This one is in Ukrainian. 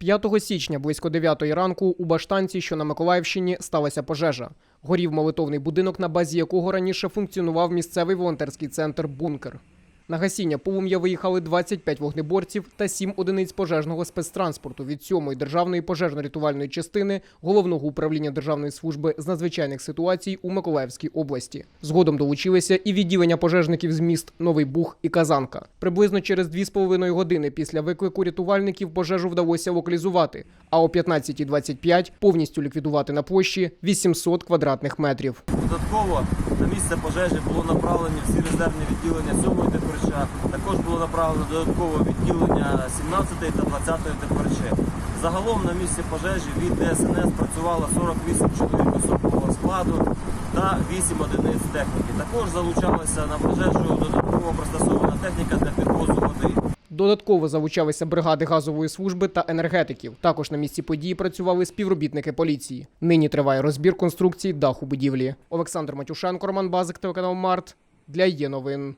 5 січня близько 9 ранку у Баштанці, що на Миколаївщині, сталася пожежа. Горів молитовний будинок, на базі якого раніше функціонував місцевий волонтерський центр Бункер. На гасіння полум'я виїхали 25 вогнеборців та 7 одиниць пожежного спецтранспорту від 7-ї державної пожежно-рятувальної частини головного управління Державної служби з надзвичайних ситуацій у Миколаївській області. Згодом долучилися і відділення пожежників з міст Новий Буг і Казанка. Приблизно через 2,5 години після виклику рятувальників пожежу вдалося локалізувати, а о 15.25 повністю ліквідувати на площі 800 квадратних метрів. Додатково місце пожежі було направлені всі резервні відділення 7-ї ДПРЧ. Також було направлено додаткове відділення 17-ї та 20-ї ДПРЧ. Загалом на місці пожежі від ДСНС працювало 48 чоловік особового складу та 8 одиниць техніки. Також залучалися на пожежу додатково пристосована Додатково залучалися бригади газової служби та енергетиків. Також на місці події працювали співробітники поліції. Нині триває розбір конструкції даху будівлі. Олександр Матюшенко, Роман Базик, телеканал Март для є новин.